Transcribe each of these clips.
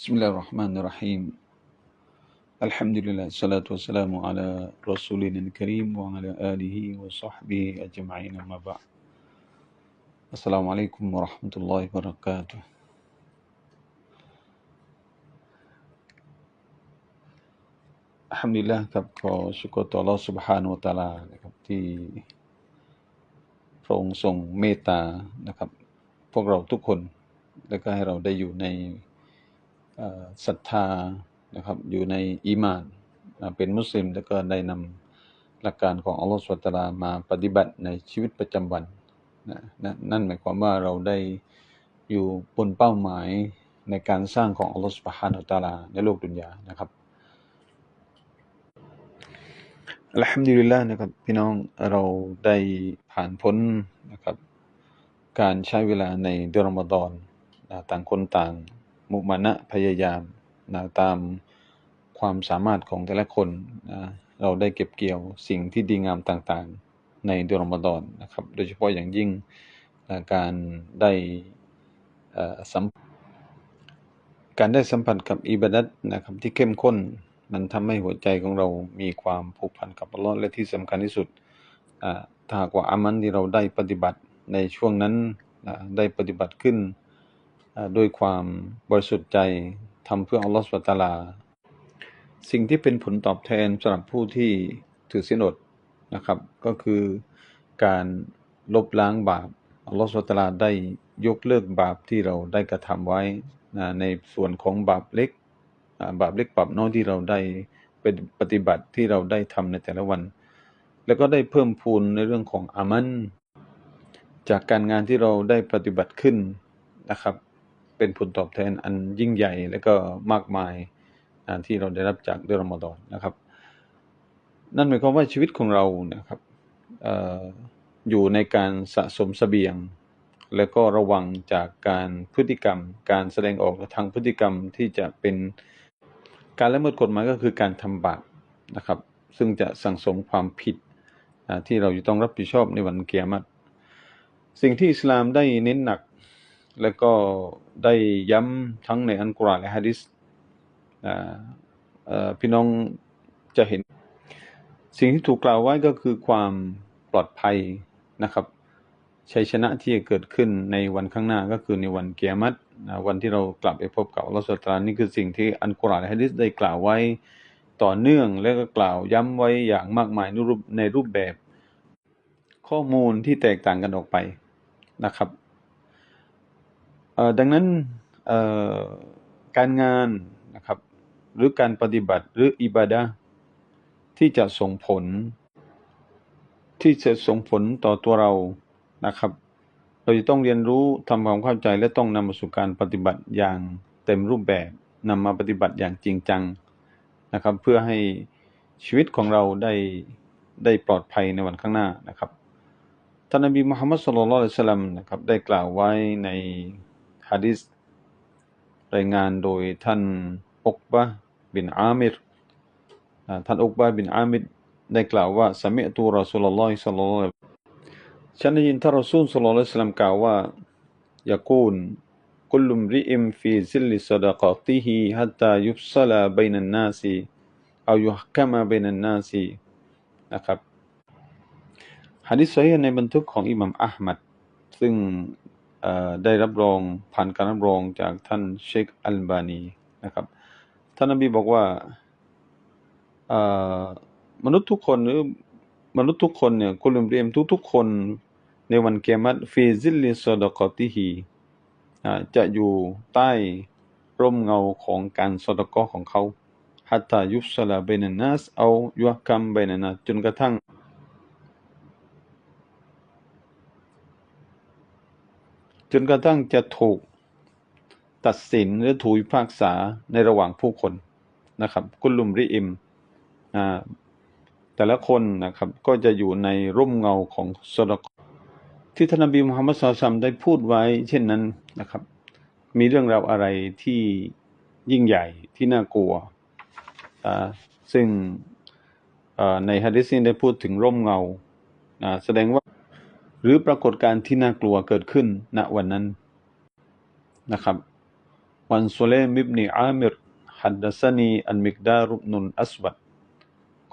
Bismillahirrahmanirrahim. Alhamdulillah, salatu wassalamu ala rasulina karim wa ala alihi wa sahbihi ajma'in amma ba'd. Assalamualaikum warahmatullahi wabarakatuh. Alhamdulillah, kapko syukur tu Allah subhanahu wa ta'ala. Kapti, prong song meta, nakap, pokrau tukun, nakahirau dayu naik. ศรัทธานะครับอยู่ในอีมานเป็นมุสลิมแล้วก็ได้นำหลักการของอัลลอฮฺสุบฮานะฮูวะตาลามาปฏิบัติในชีวิตประจำวันนะนะนั่นหมายความว่าเราได้อยู่บนเป้าหมายในการสร้างของอัลลอฮฺสุบฮานะฮูวะตาลาในโลกดุนยานะครับอัลฮัมดุลิลละนะครับพี่น้องเราได้ผ่านพ้นนะครับการใช้เวลาในเดือนรอมฎอนต่างคนต่าง มุมานะพยายามนะตามความสามารถของแต่ละคนนะเราได้เก็บเกี่ยวสิ่งที่ดีงามต่างๆ ในเดือนรอมฎอนนะครับ โดยเฉพาะอย่างยิ่งนะการได้สัมการได้สัมผัสกับอิบาดัตนะครับที่เข้มข้นมันทำให้หัวใจของเรามีความผูกพันกับอัลลอฮ์และที่สำคัญที่สุดถ้าหากว่าอามันที่เราได้ปฏิบัติในช่วงนั้นได้ปฏิบัติขึ้น ด้วยความบริสุทธิ์ใจทำเพื่ออัลลอฮ์สุบฮาตาลา สิ่งที่เป็นผลตอบแทนสำหรับผู้ที่ถือศีลอดนะครับ ก็คือการลบล้างบาปอัลลอฮฺสุบฮาตาลาได้ยกเลิกบาปที่เราได้กระทำไว้นะในส่วนของบาปเล็กบาปเล็กบาปน้อยที่เราได้เป็นปฏิบัติที่เราได้ทำในแต่ละวัน แล้วก็ได้เพิ่มพูนในเรื่องของอามัน จากการงานที่เราได้ปฏิบัติขึ้นนะครับ เป็นผลตอบแทนอันยิ่งใหญ่และก็มากมายที่เราได้รับจากเดือนรอมฎอนนะครับ นั่นหมายความว่าชีวิตของเรานะครับอออยู่ในการสะสมเสบียง แล้วก็ระวังจากการพฤติกรรม การแสดงออกทางพฤติกรรมที่จะเป็นการละเมิดกฎหมายก็คือการทำบาปนะครับ ซึ่งจะสั่งสมความผิดที่เราจะต้องรับผิดชอบในวันเกียรติสิ่งที่อิสลามได้เน้นหนัก และก็ได้ย้ำทั้งในอัลกุรอานและฮะดิษพี่น้องจะเห็น สิ่งที่ถูกกล่าวไว้ก็คือความปลอดภัยนะครับชัยชนะที่จะเกิดขึ้นในวันข้างหน้าก็คือในวันเกียรติวันที่เรากลับไปพบกับอัลลอฮฺสุลตานนี่คือสิ่งที่อันกุรอานและฮะดิษได้กล่าวไว้ต่อเนื่องและก็กล่าวย้ำไว้อย่างมากมายในรูปในรูปแบบ ข้อมูลที่แตกต่างกันออกไปนะครับ ดังนั้นการงานนะครับหรือการปฏิบัติหรืออิบาดะห์ที่จะส่งผล ที่จะส่งผลต่อตัวเรานะครับ เราจะต้องเรียนรู้ทำความเข้าใจและต้องนำมาสู่การปฏิบัติอย่างเต็มรูปแบบนำมาปฏิบัติอย่างจริงจังนะครับ เพื่อให้ชีวิตของเราได้ได้ปลอดภัยในวันข้างหน้านะครับท่านนบีมุฮัมมัดสุลลัลลอฮุอะลัยฮิวะสัลลัมนะครับได้กล่าวไว้ใน ฮะดิษรายงานโดยท่านอุกบะบินอามิรท่านอุกบะบินอามิรได้กล่าวว่าสมิอตูรอสุลลอฮิศ็อลลัลลอฮุอะลัยฮิวะซัลลัมฉันได้ยินท่านรอซูลศ็อลลัลลอฮุอะลัยฮิวะซัลลัมกล่าวว่ายะกูลกุลุมริอิมฟีซิลลิซะดะกาติฮิฮัตตายุฟซะลาบนันนาซีเอายุฮกมะบัยนันนาซีนะครับฮะดิษซอฮีในบันทึกของอิหมัมอะห์มัดซึ่ง ได้รับรองผ่านการรับรองจากท่านเชคอัลบานีนะครับ ท่านนบีบอกว่ามนุษย์ทุกคนหรือมนุษย์ทุกคนเนี่ยกุลุมเรียมทุกๆคนในวันเกียรติฟีซิลลิซอดกอติฮีจะอยู่ใต้ร่มเงาของการสอดกอของเขาฮัตตายุฟซะลาเบนนัสเอายุฮกัมบัยนันนัสจนกระทั่ง จนกระทั่งจะถูกตัดสินหรือถูกพิพากษาในระหว่างผู้คนนะครับ กุลลุมริอิมอแต่ละคนนะครับก็จะอยู่ในร่มเงาของสดกที่ท่านนบีมุฮัมมัดสุลตัมได้พูดไว้ เช่นนั้นนะครับ มีเรื่องราวอะไรที่ยิ่งใหญ่ที่น่ากลัว ซึ่งในฮะดิษนี้ได้พูดถึงร่มเงาอ่าแสดงว่า หรือปรากฏการณ์ที่น่ากลัวเกิดขึ้นณวันนั้นนะครับวันซุเลมิบนีอามิรฮัดดัสนีอันมิกดารุบนุนอัสบัด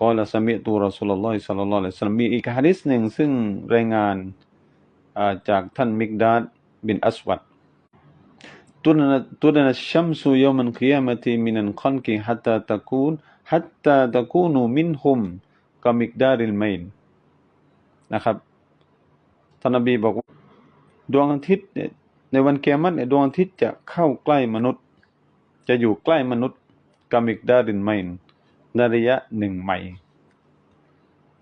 กอลาสมิตูรอสุลลอฮิสัลลัลลอฮุอะลัยฮิสลามมีอีกฮะดิษหนึ่งซึ่งรายงานจากท่านมิกดาดบินอัสวัดตุนตุนชัมซุยามันกิยามติมินันคันกิฮัตตาตะกูนฮัตตาตะกูนูมินฮุมกามิกดาริลไมนนะครับานนบีบอกว่าดวงอาทิตย์เนี่ยในวันเกียรติเนี่ยดวงอาทิตย์จะเข้าใกล้มนุษย์ จะอยู่ใกล้มนุษย์กามิกดารินไมน์ในระยะหนึ่งไมล์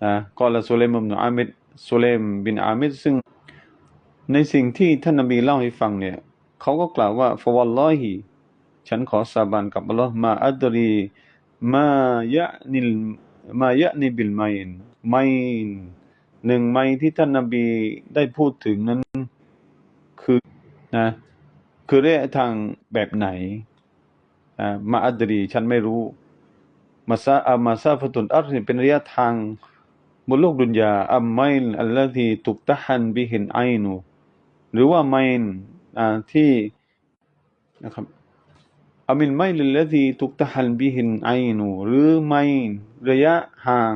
นะกอละสุเลมบินอามิดสุเลมบินอามิดซึ่งในสิ่งที่ท่านนบีเล่าให้ฟังเนี่ยเขาก็กล่าวว่าฟวัลลอฮิฉันขอสาบานกับอัลลอฮ์มาอัดรีมายะนิลมายะนิบิลไมน์ไมน์ หนึ่งไมล์ที่ท่านนบีได้พูดถึงนั้นคือนะคือระยะทางแบบไหนอ่ามาอัดรีฉันไม่รู้มาซาอามาซาฟตุนอัรเป็นระยะทางบนโลกดุนยาอัมไมล์อัลลทีตุกตะฮันบิหินไอนูหรือว่าไมน์อ่าที่นะครับอามินไมล์ละทีตุกตะฮันบิหินไอนูหรือไมน์ระยะห่าง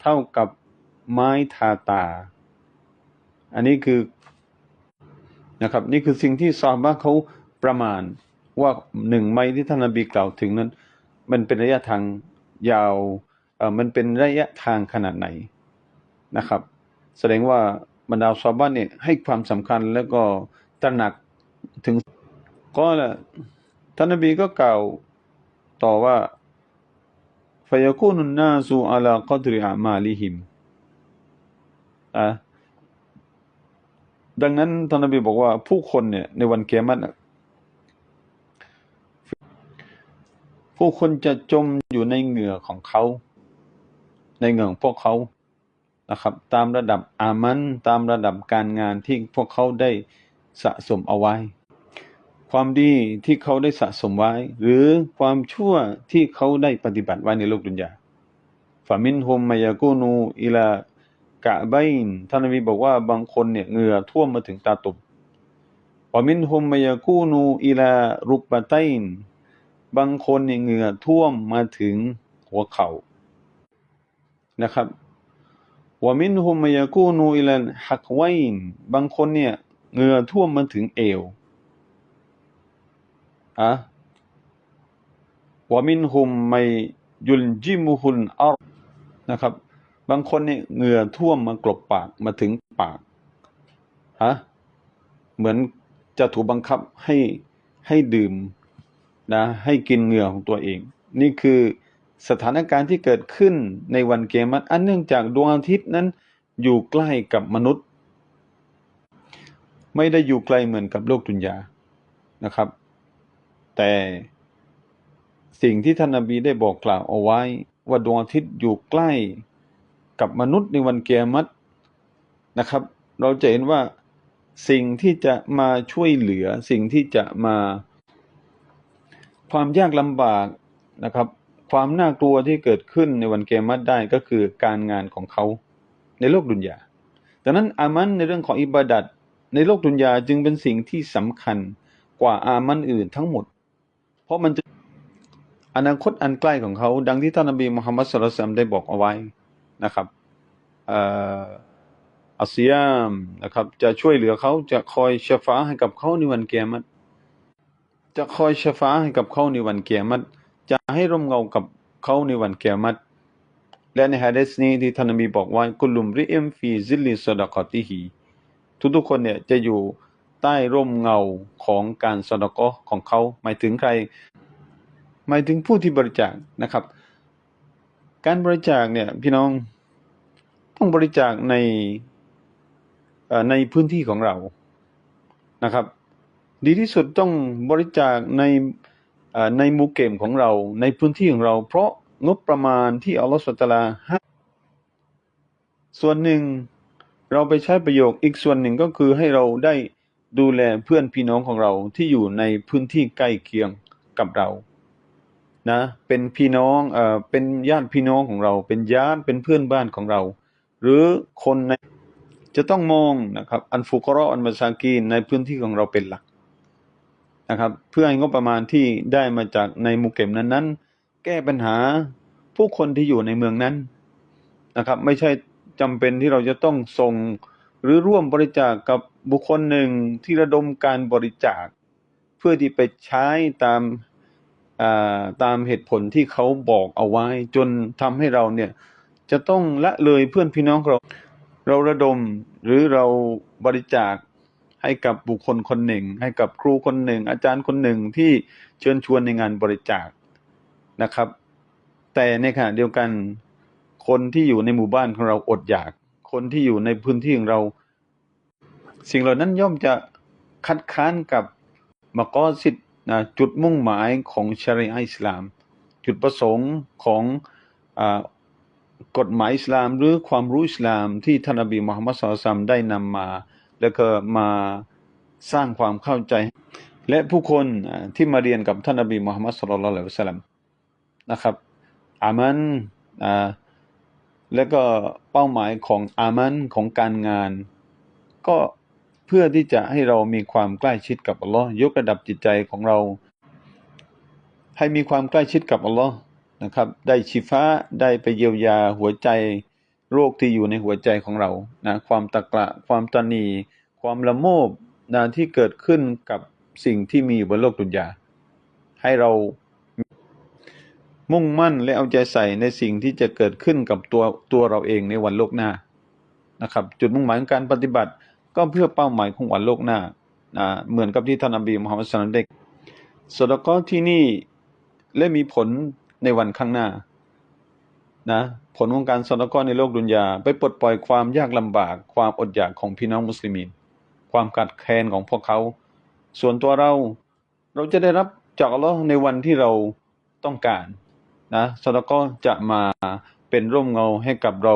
เท่ากับ ไม้ทาตา อันนี้คือนะครับ นี่คือสิ่งที่ซอฮาบะเขาประมาณว่าหนึ่งไมล์ที่ท่านนบีกล่าวถึงนั้น มันเป็นระยะทางยาวเออมันเป็นระยะทางขนาดไหนนะครับ แสดงว่าบรรดาซอฮาบะเนี่ยให้ความสำคัญแล้วก็ตระหนักถึงก็ละท่านนบีก็กล่าวต่อว่าฟยกูนุนนาซู อะดังนั้นท่านนบีบอกว่าผู้คนเนี่ย ในวันเกียรติผู้คนจะจมอยู่ในเหงื่อของเขา ในเหงื่อของพวกเขานะครับ ตามระดับอามันตามระดับการงานที่พวกเขาได้สะสมเอาไว้ ความดีที่เขาได้สะสมไว้ หรือความชั่วที่เขาได้ปฏิบัติไว้ในโลกดุนยาฟามินฮุมมายากูนูอิลา กะบัยนท่านนบีบอกว่าบางคนเนี่ยเหงื่อท่วมมาถึงตาตุ่มวามินฮุมมายากูนูอิลารุกบะไตนบางคนเนี่ยเหงื่อท่วมมาถึงหัวเข่านะครับวามินฮุมมายากูนูอิลาฮักไวนบางคนเนี่ยเหงื่อท่วมมาถึงเอวอะวามินฮุมไมยุลจิมุฮุลอัรนะครับ บางคนเนี่ยเหงื่อท่วมมากลบปากมาถึงปากฮะเหมือนจะถูกบังคับให้ให้ดื่มนะให้กินเหงื่อของตัวเอง นี่คือสถานการณ์ที่เกิดขึ้นในวันเกมัตอันเนื่องจากดวงอาทิตย์นั้นอยู่ใกล้กับมนุษย์ ไม่ได้อยู่ไกลเหมือนกับโลกดุนยานะครับ แต่สิ่งที่ท่านนบีได้บอกกล่าวเอาไว้ว่าดวงอาทิตย์อยู่ใกล้ กับมนุษย์ในวันเกียรตินะครับ เราจะเห็นว่าสิ่งที่จะมาช่วยเหลือสิ่งที่จะมาความยากลำบากนะครับ ความน่ากลัวที่เกิดขึ้นในวันเกียรติได้ก็คือการงานของเขาในโลกดุนยาดังนั้นอามันในเรื่องของอิบาดัตในโลกดุนยาจึงเป็นสิ่งที่สำคัญกว่าอามันอื่นทั้งหมด เพราะมันจะอนาคตอันใกล้ของเขา ดังที่ท่านนบีมุฮัมมัดสุลตัมได้บอกเอาไว้ นะครับอัสยามนะครับ จะช่วยเหลือเขาจะคอยชฟาให้กับเขาในวันเกียรติจะคอยชฟาให้กับเขาในวันเกียรติจะให้ร่มเงากับเขาในวันเกียรติและในฮะดีษนี้ที่ท่านนบีบอกว่ากุลุมริอิมฟีซิลลิซดะกอติฮีทุกๆคนเนี่ยจะอยู่ใต้ร่มเงาของการสดกอของเขา หมายถึงใคร หมายถึงผู้ที่บริจาคนะครับ การบริจาคเนี่ยพี่น้อง ต้องบริจาคในในพื้นที่ของเรานะครับ ดีที่สุดต้องบริจาคในในมูเกมของเราในพื้นที่ของเรา เพราะงบประมาณที่อัลลอฮฺสุลตาราให้ส่วนหนึ่งเราไปใช้ประโยชน์อีกส่วนหนึ่งก็คือให้เราได้ดูแลเพื่อนพี่น้องของเราที่อยู่ในพื้นที่ใกล้เคียงกับเรานะเป็นพี่น้องเอ่อเป็นญาติพี่น้องของเรา เป็นญาติเป็นเพื่อนบ้านของเรา หรือคนในจะต้องมองนะครับ อันฟุกรออันมาซากีนในพื้นที่ของเราเป็นหลักนะครับ เพื่อให้งบประมาณที่ได้มาจากในมู่เก็บนั้นๆ แก้ปัญหาผู้คนที่อยู่ในเมืองนั้นนะครับ ไม่ใช่จำเป็นที่เราจะต้องส่งหรือร่วมบริจาคกับบุคคลหนึ่งที่ระดมการบริจาค เพื่อที่ไปใช้ตามอ่าตามเหตุผลที่เขาบอกเอาไว้ จนทำให้เราเนี่ย จะต้องละเลยเพื่อนพี่น้องเรา เราระดมหรือเราบริจาคให้กับบุคคลคนหนึ่ง ให้กับครูคนหนึ่ง อาจารย์คนหนึ่งที่เชิญชวนในงานบริจาคนะครับ แต่ในขณะเดียวกันคนที่อยู่ในหมู่บ้านของเราอดอยาก คนที่อยู่ในพื้นที่ของเรา สิ่งเหล่านั้นย่อมจะคัดค้านกับมกอสิทธิ์นะจุดมุ่งหมายของชริอะอิสลาม จุดประสงค์ของอา กฎหมายอิสลามหรือความรู้อิสลามที่ท่านนบีมุฮัมมัดศ็อลลัลลอฮุอะลัยฮิวะซัลลัมได้นำมา แล้วก็มาสร้างความเข้าใจ และผู้คนที่มาเรียนกับท่านนบีมุฮัมมัดศ็อลลัลลอฮุอะลัยฮิวะซัลลัมนะครับอามันอ่าแล้วก็เป้าหมายของอามันของการงาน ก็เพื่อที่จะให้เรามีความใกล้ชิดกับอัลลอฮ์ยกระดับจิตใจของเรา ให้มีความใกล้ชิดกับอัลลอฮ์ นะครับ ได้ชิฟ้าได้ไปเยียวยาหัวใจโรคที่อยู่ในหัวใจของเรานะความตะกละความตนี ความละโมบนะที่เกิดขึ้นกับสิ่งที่มีอยู่บนโลกดุนยา ให้เรามุ่งมั่นและเอาใจใส่ในสิ่งที่จะเกิดขึ้นกับตัวตัวเราเองในวันโลกหน้านะครับ จุดมุ่งหมายของการปฏิบัติก็เพื่อเป้าหมายของวันโลกหน้านะเหมือนกับที่ท่านนบีมุฮัมมัดศ็อลลัลลอฮุอะลัยฮิวะซัลลัมได้สดะกอที่นี่และมีผล ในวันข้างหน้านะผลของการสดะกอในโลกดุนยาไปปลดปล่อยความยากลำบาก ความอดอยากของพี่น้องมุสลิมีน ความขาดแคลนของพวกเขา ส่วนตัวเราเราจะได้รับจากอัลลอฮ์ในวันที่เราต้องการนะสดะกอจะมาเป็นร่มเงาให้กับเรา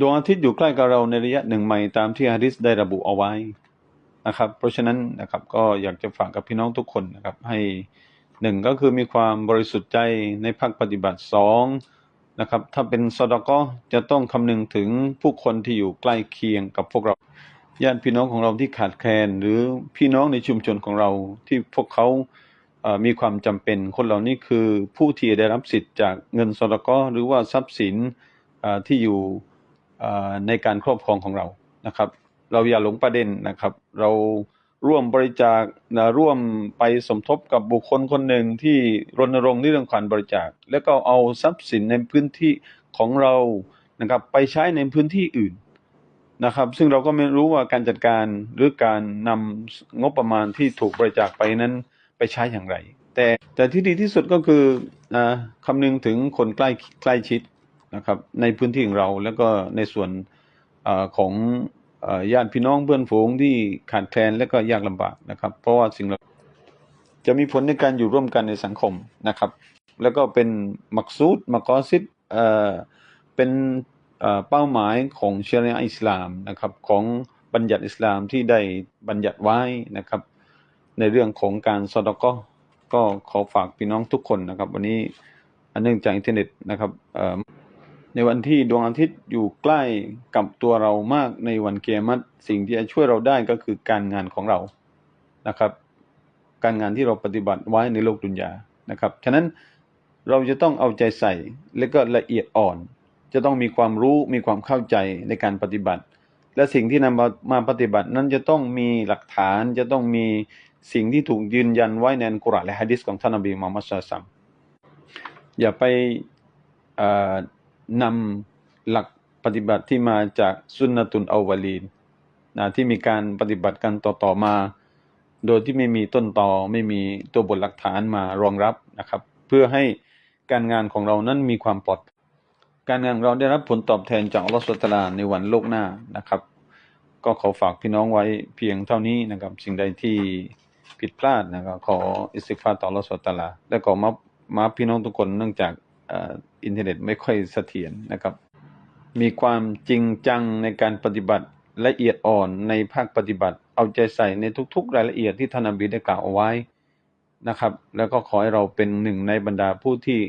ดวงอาทิตย์อยู่ใกล้กับเราในระยะหนึ่งไมล์ตามที่ฮะดิษได้ระบุเอาไว้นะครับ เพราะฉะนั้นนะครับก็อยากจะฝากกับพี่น้องทุกคนนะครับให้ หนึ่งก็คือมีความบริสุทธิ์ใจในภาคปฏิบัติสองนะครับ ถ้าเป็นซอดกอจะต้องคำนึงถึงผู้คนที่อยู่ใกล้เคียงกับพวกเราญาติพี่น้องของเราที่ขาดแคลนหรือพี่น้องในชุมชนของเราที่พวกเขาเอ่อมีความจำเป็นคนเหล่านี้คือผู้ที่ได้รับสิทธิ์จากเงินซอดกอหรือว่าทรัพย์สินอ่อที่อยู่อ่อในการครอบครองของเรานะครับ เราอย่าหลงประเด็นนะครับ เรา ร่วมบริจาคนะร่วมไปสมทบกับบุคคลคนหนึ่งที่รณรงค์นเรื่องการบริจาค แล้วก็เอาทรัพย์สินในพื้นที่ของเรานะครับไปใช้ในพื้นที่อื่นนะครับ ซึ่งเราก็ไม่รู้ว่าการจัดการหรือการนำงบประมาณที่ถูกบริจาคไปนั้นไปใช้อย่างไร แต่แต่ที่ดีที่สุดก็คือนะคำนึงถึงคนใกล้ใกล้ชิดนะครับในพื้นที่ของเราแล้วก็ในส่วนอของ ญาติพี่น้องเพื่อนฝูงที่ขาดแคลนและก็ยากลำบากนะครับ เพราะว่าสิ่งเหล่าจะมีผลในการอยู่ร่วมกันในสังคมนะครับ แล้วก็เป็นมักซูดมักอซิดเอ่อเป็นเป้าหมายของเชริอะห์อิสลามนะครับของบัญญัติอิสลามที่ได้บัญญัติไว้นะครับ ในเรื่องของการสดก็ก็ขอฝากพี่น้องทุกคนนะครับ วันนี้อันเนื่องจากอินเทอร์เน็ตนะครับเอ่อ ในวันที่ดวงอาทิตย์อยู่ใกล้กับตัวเรามากในวันเกียรติสิ่งที่จะช่วยเราได้ก็คือการงานของเรานะครับ การงานที่เราปฏิบัติไว้ในโลกดุนยานะครับฉะนั้นเราจะต้องเอาใจใส่และก็ละเอียดอ่อน จะต้องมีความรู้มีความเข้าใจในการปฏิบัติ และสิ่งที่นำมามาปฏิบัตินั้นจะต้องมีหลักฐานจะต้องมีสิ่งที่ถูกยืนยันไว้ในอัลกุรอานและฮะดิษของท่านนบีมุฮัมมัดศ็อลลัลลอฮุอะลัยฮิวะซัมอย่าไปอ่อ นำหลักปฏิบัติที่มาจากสุนนตุนอาวาลีนนะที่มีการปฏิบัติกันต่อๆมา โดยที่ไม่มีต้นต่อไม่มีตัวบทหลักฐานมารองรับนะครับ เพื่อให้การงานของเรานั้นมีความปลอด การงานของเราได้รับผลตอบแทนจากอัลลอฮฺสุลตาราในวันโลกหน้านะครับ ก็ขอฝากพี่น้องไว้เพียงเท่านี้นะครับ สิ่งใดที่ผิดพลาดนะครับขออิสติกฟาร์ต่ออัลลอฮฺสุลตาราและก็มามาพี่น้องทุกคนเนื่องจาก อินเทอร์เน็ตไม่ค่อยเสถียรนะครับ มีความจริงจังในการปฏิบัติละเอียดอ่อนในภาคปฏิบัติ เอาใจใส่ในทุกๆ รายละเอียดที่ท่านนบีได้กล่าวเอาไว้นะครับ แล้วก็ขอให้เราเป็นหนึ่งในบรรดาผู้ที่